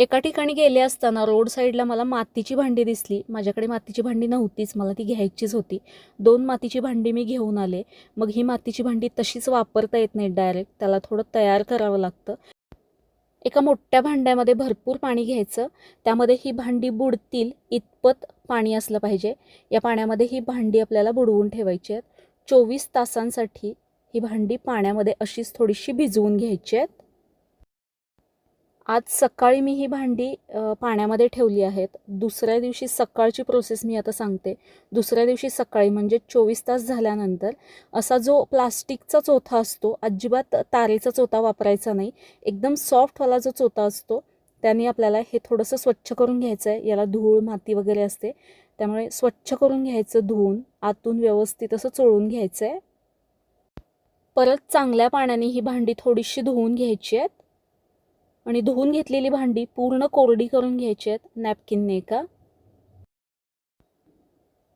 एका ठिकाणी गेले असताना रोड साईडला मला मातीची भांडी दिसली. माझ्याकडे मातीची भांडी नव्हतीच. मला ती घ्यायचीच होती. दोन मातीची भांडी मी घेऊन आले. मग ही मातीची भांडी तशीच वापरता येत नाही डायरेक्ट त्याला थोडं तयार करावं लागतं. एका मोठ्या भांड्यामध्ये भरपूर पाणी घ्यायचं. त्यामध्ये ही भांडी बुडतील इतपत पाणी असलं पाहिजे. या पाण्यामध्ये ही भांडी आपल्याला बुडवून ठेवायची आहेत. चोवीस तासांसाठी ही भांडी पाण्यामध्ये अशीच थोडीशी भिजवून घ्यायची आहेत. आज सकाळी मी ही भांडी पाण्यामध्ये ठेवली आहेत. दुसऱ्या दिवशी सकाळची प्रोसेस मी आता सांगते. दुसऱ्या दिवशी सकाळी म्हणजे चोवीस तास झाल्यानंतर असा जो प्लास्टिकचा चोथा असतो अजिबात तारेचा चोथा वापरायचा नाही. एकदम सॉफ्टवाला जो चोथा असतो त्याने आपल्याला हे थोडंसं स्वच्छ करून घ्यायचं आहे याला धूळ माती वगैरे असते. त्यामुळे स्वच्छ करून घ्यायचं धुवून आतून व्यवस्थित असं चोळून घ्यायचं आहे परत चांगल्या पाण्याने ही भांडी थोडीशी धुवून घ्यायची आहेत. आणि धुवून घेतलेली भांडी पूर्ण कोरडी करून घ्यायची आहेत. नॅपकिनने का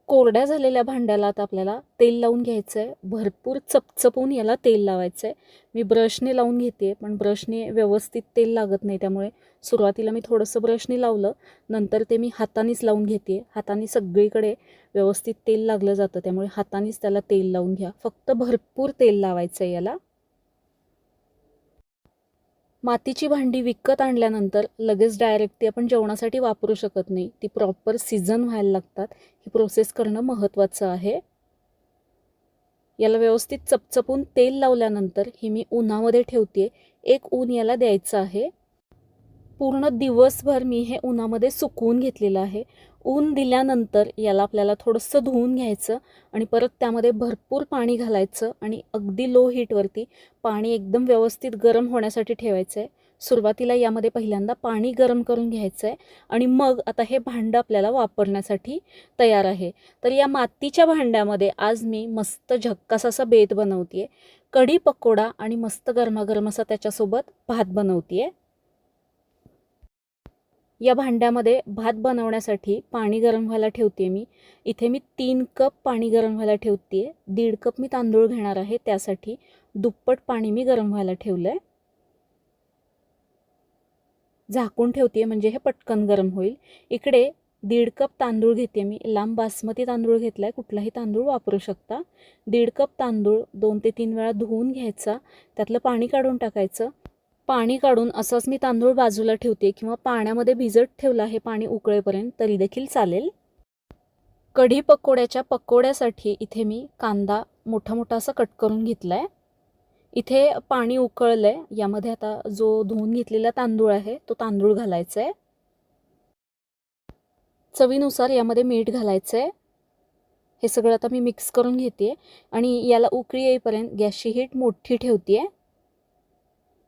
कोरड्या झालेल्या भांड्याला आता आपल्याला तेल लावून घ्यायचं आहे भरपूर चपचपून याला तेल लावायचं आहे मी ब्रशने लावून घेते पण ब्रशने व्यवस्थित तेल लागत नाही त्यामुळे सुरुवातीला मी थोडंसं ब्रशने लावलं. नंतर ते मी हातानेच लावून घेते हाताने सगळीकडे व्यवस्थित तेल लागलं जातं. त्यामुळे हातानेच त्याला तेल लावून घ्या. फक्त भरपूर तेल लावायचं आहे याला. मातीची भांडी विकत आणल्यानंतर लगेच डायरेक्ट ती आपण जेवणासाठी वापरू शकत नाही. ती प्रॉपर सीझन व्हायला लागतात. ही प्रोसेस करणं महत्त्वाचं आहे. याला व्यवस्थित चपचपून तेल लावल्यानंतर ही मी उन्हामध्ये ठेवते एक ऊन याला द्यायचं आहे. पूर्ण दिवसभर मी हे उन्हामध्ये सुकवून घेतलेलं आहे. ऊन दिल्यानंतर याला आपल्याला थोडंसं धुवून घ्यायचं आणि परत त्यामध्ये भरपूर पाणी घालायचं आणि अगदी लो हीटवरती पाणी एकदम व्यवस्थित गरम होण्यासाठी ठेवायचं आहे. सुरुवातीला यामध्ये पहिल्यांदा पाणी गरम करून घ्यायचं आहे आणि मग आता हे भांडं आपल्याला वापरण्यासाठी तयार आहे. तर या मातीच्या भांड्यामध्ये आज मी मस्त झक्कास असा बेत बनवते आहे कढी पकोडा आणि मस्त गरमागरम असा त्याच्यासोबत भात बनवते आहे या भांड्यामध्ये भात बनवण्यासाठी पाणी गरम व्हायला ठेवते मी. इथे मी तीन कप पाणी गरम व्हायला ठेवते आहे दीड कप मी तांदूळ घेणार आहे. त्यासाठी दुप्पट पाणी मी गरम व्हायला ठेवलं आहे झाकून ठेवते म्हणजे हे पटकन गरम होईल. इकडे दीड कप तांदूळ घेते मी. लांब बासमती तांदूळ घेतला आहे कुठलाही तांदूळ वापरू शकता. दीड कप तांदूळ दोन ते तीन वेळा धुवून घ्यायचा. त्यातलं पाणी काढून टाकायचं. पाणी काढून असंच मी तांदूळ बाजूला ठेवते किंवा पाण्यामध्ये भिजत ठेवलं आहे पाणी उकळेपर्यंत तरी देखील चालेल. कढी पकोड्याच्या पकोड्यासाठी इथे मी कांदा मोठा मोठा असा कट करून घेतला आहे इथे पाणी उकळलं आहे यामध्ये आता जो धुवून घेतलेला तांदूळ आहे तो तांदूळ घालायचा आहे चवीनुसार यामध्ये मीठ घालायचं आहे हे सगळं आता मी मिक्स करून घेते आणि याला उकळी येईपर्यंत गॅसची हीट मोठी ठेवते आहे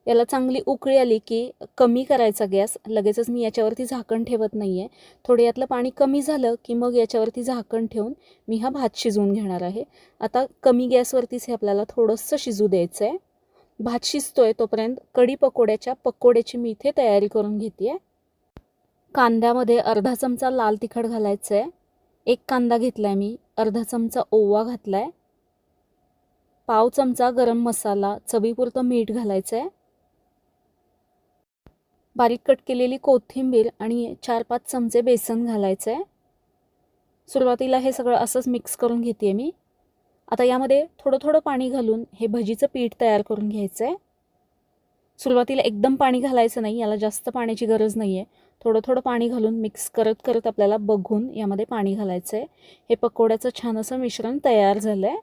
याला चांगली उकळी आली की कमी करायचा गॅस. लगेचच मी याच्यावरती झाकण ठेवत नाही आहे थोडं यातलं पाणी कमी झालं की मग याच्यावरती झाकण ठेवून मी हा भात शिजवून घेणार आहे. आता कमी गॅसवरतीच हे आपल्याला थोडंसं शिजू द्यायचं आहे भात शिजतोय तोपर्यंत कढी पकोड्याच्या पकोड्याची मी इथे तयारी करून घेते आहे कांद्यामध्ये अर्धा चमचा लाल तिखट घालायचं आहे एक कांदा घेतला आहे मी. अर्धा चमचा ओवा घातला आहे पाव चमचा गरम मसाला चवीपुरतं मीठ घालायचं आहे बारीक कट केलेली कोथिंबीर आणि चार पाच चमचे बेसन घालायचं. आहे सुरुवातीला हे सगळं असंच मिक्स करून घेते मी. आता यामध्ये थोडं थोडं पाणी घालून हे भजीचं पीठ तयार करून घ्यायचं आहे सुरुवातीला एकदम पाणी घालायचं नाही याला जास्त पाण्याची गरज नाही आहे थोडं थोडं पाणी घालून मिक्स करत करत आपल्याला बघून यामध्ये पाणी घालायचं आहे हे पकोड्याचं छान असं मिश्रण तयार झालं आहे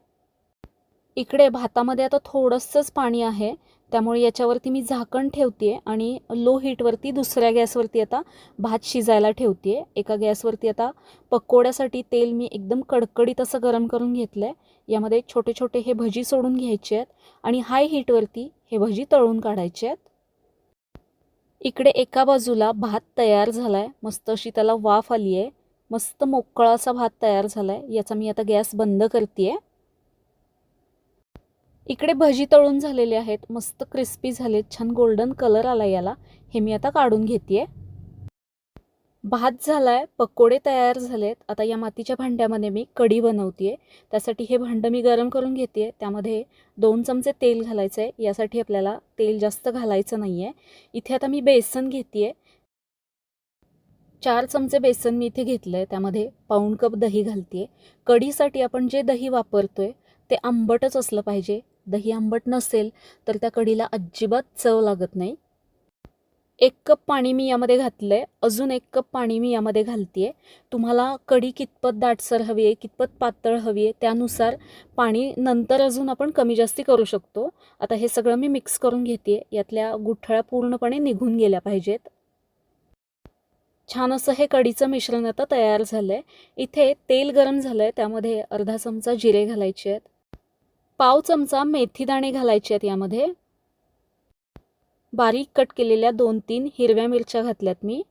इकडे भातामध्ये आता थोडंसंच पाणी आहे. त्यामुळे याच्यावरती मी झाकण ठेवते आणि लो हीटवरती दुसऱ्या गॅसवरती आता भात शिजायला ठेवते एका गॅसवरती आता पकोड्यासाठी तेल मी एकदम कडकडीत असं गरम करून घेतलं आहे यामध्ये छोटे छोटे हे भजी सोडून घ्यायचे आहेत आणि हाय हीटवरती हे भजी तळून काढायचे आहेत. इकडे एका बाजूला भात तयार झाला आहे मस्त अशी त्याला वाफ आली आहे मस्त मोकळा असा भात तयार झाला आहे याचा मी आता गॅस बंद करते आहे इकडे भजी तळून झालेले आहेत. मस्त क्रिस्पी झालेत. छान गोल्डन कलर आला याला. हे मी आता काढून घेते भात झालाय. पकोडे तयार झालेत. आता या मातीच्या भांड्यामध्ये मी कढी बनवते त्यासाठी हे भांडं मी गरम करून घेते त्यामध्ये दोन चमचे तेल घालायचं आहे यासाठी आपल्याला तेल जास्त घालायचं नाही आहे इथे आता मी बेसन घेते चार चमचे बेसन मी इथे घेतलं आहे त्यामध्ये पाऊण कप दही घालते आहे कढीसाठी आपण जे दही वापरतो आहे ते आंबटच असलं पाहिजे. दही आंबट नसेल तर त्या कढीला अजिबात चव लागत नाही. एक कप पाणी मी यामध्ये घातलं आहे अजून एक कप पाणी मी यामध्ये घालते आहे तुम्हाला कढी कितपत दाटसर हवी आहे कितपत पातळ हवी आहे त्यानुसार पाणी नंतर अजून आपण कमी जास्ती करू शकतो. आता हे सगळं मी मिक्स करून घेते आहे यातल्या गुठळ्या पूर्णपणे निघून गेल्या पाहिजेत. छान असं हे कढीचं मिश्रण आता तयार झालं आहे इथे तेल गरम झालं आहे त्यामध्ये अर्धा चमचा जिरे घालायचे आहेत. पाव चमचा मेथीदाणे घालायचे आहेत यामध्ये. बारीक कट केलेल्या दोन तीन हिरव्या मिरच्या घातल्यात मी.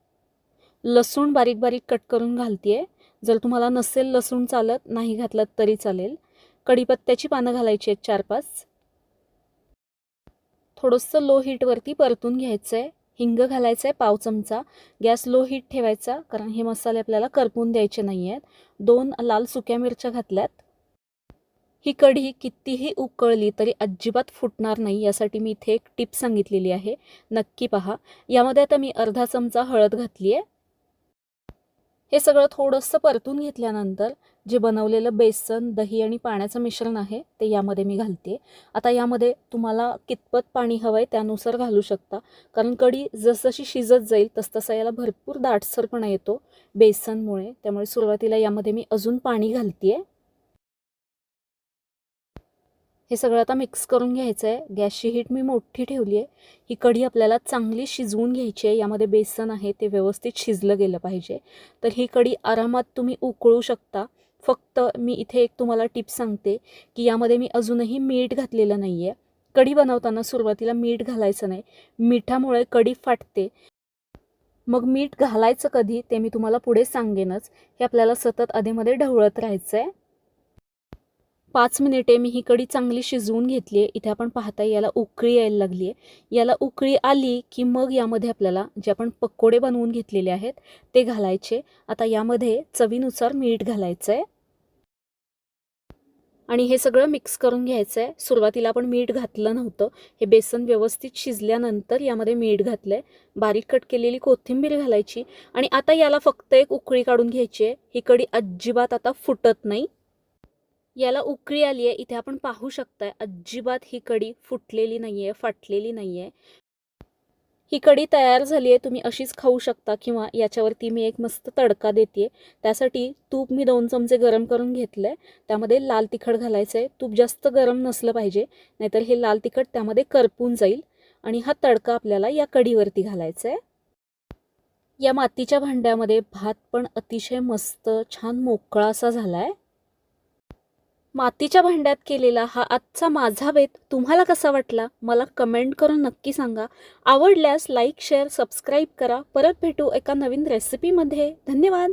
लसूण बारीक बारीक कट करून घालते आहे जर तुम्हाला नसेल लसूण चालत नाही घातलं तरी चालेल. कढीपत्त्याची पानं घालायची आहेत चार पाच. थोडंसं लो हीटवरती परतून घ्यायचं आहे हिंग घालायचं आहे पाव चमचा. गॅस लो हीट ठेवायचा कारण हे मसाले आपल्याला करपून द्यायचे नाही आहेत दोन लाल सुक्या मिरच्या घातल्यात. ही कढी कितीही उकळली तरी अजिबात फुटणार नाही यासाठी मी इथे एक टिप सांगितलेली आहे. नक्की पहा. यामध्ये आता मी अर्धा चमचा हळद घातली आहे हे सगळं थोडंसं परतून घेतल्यानंतर जे बनवलेलं बेसन दही आणि पाण्याचं मिश्रण आहे ते यामध्ये मी घालते. आता यामध्ये तुम्हाला कितपत पाणी हवं आहे त्यानुसार घालू शकता. कारण कढी जसजशी शिजत जाईल तसतसा याला भरपूर दाटसरपणा येतो बेसनमुळे. त्यामुळे सुरुवातीला यामध्ये मी अजून पाणी घालते आहे हे सगळं आता मिक्स करून घ्यायचं आहे गॅसची हीट मी मोठी ठेवली आहे. ही कढी आपल्याला चांगली शिजवून घ्यायची आहे. यामध्ये बेसन आहे ते व्यवस्थित शिजलं गेलं पाहिजे. तर ही कढी आरामात तुम्ही उकळू शकता. फक्त मी इथे एक तुम्हाला टिप सांगते की यामध्ये मी अजूनही मीठ घातलेलं नाही आहे कढी बनवताना सुरुवातीला मीठ घालायचं नाही. मिठामुळे कढी फाटते. मग मीठ घालायचं कधी ते मी तुम्हाला पुढे सांगेनच. हे आपल्याला सतत अधेमध्ये ढवळत राहायचं आहे पाच मिनिटे मी ही कढी चांगली शिजवून घेतली आहे. इथे आपण पाहता याला उकळी यायला लागली आहे. याला उकळी आली की मग यामध्ये आपल्याला जे आपण पकोडे बनवून घेतलेले आहेत ते घालायचे. आता यामध्ये चवीनुसार मीठ घालायचं आहे आणि हे सगळं मिक्स करून घ्यायचं आहे सुरुवातीला आपण मीठ घातलं नव्हतं. हे बेसन व्यवस्थित शिजल्यानंतर यामध्ये मीठ घातलं आहे बारीक कट केलेली कोथिंबीर घालायची. आणि आता याला फक्त एक उकळी काढून घ्यायची आहे. ही कढी अजिबात आता फुटत नाही. याला उकळी आली आहे इथे आपण पाहू शकताय अजिबात ही कढी फुटलेली नाही आहे फाटलेली नाही आहे ही कढी तयार झाली आहे तुम्ही अशीच खाऊ शकता किंवा याच्यावरती मी एक मस्त तडका देते त्यासाठी तूप मी दोन चमचे गरम करून घेतलं आहे त्यामध्ये लाल तिखट घालायचं आहे तूप जास्त गरम नसलं पाहिजे नाहीतर हे लाल तिखट त्यामध्ये करपून जाईल आणि हा तडका आपल्याला या कढीवरती घालायचा आहे या मातीच्या भांड्यामध्ये भात पण अतिशय मस्त छान मोकळा असा झाला आहे मातीच्या भांड्यात केलेला हा आजचा माझा बेत तुम्हाला कसा वाटला मला कमेंट करून नक्की सांगा. आवडल्यास लाईक शेअर सबस्क्राईब करा. परत भेटू एका नवीन रेसिपीमध्ये धन्यवाद.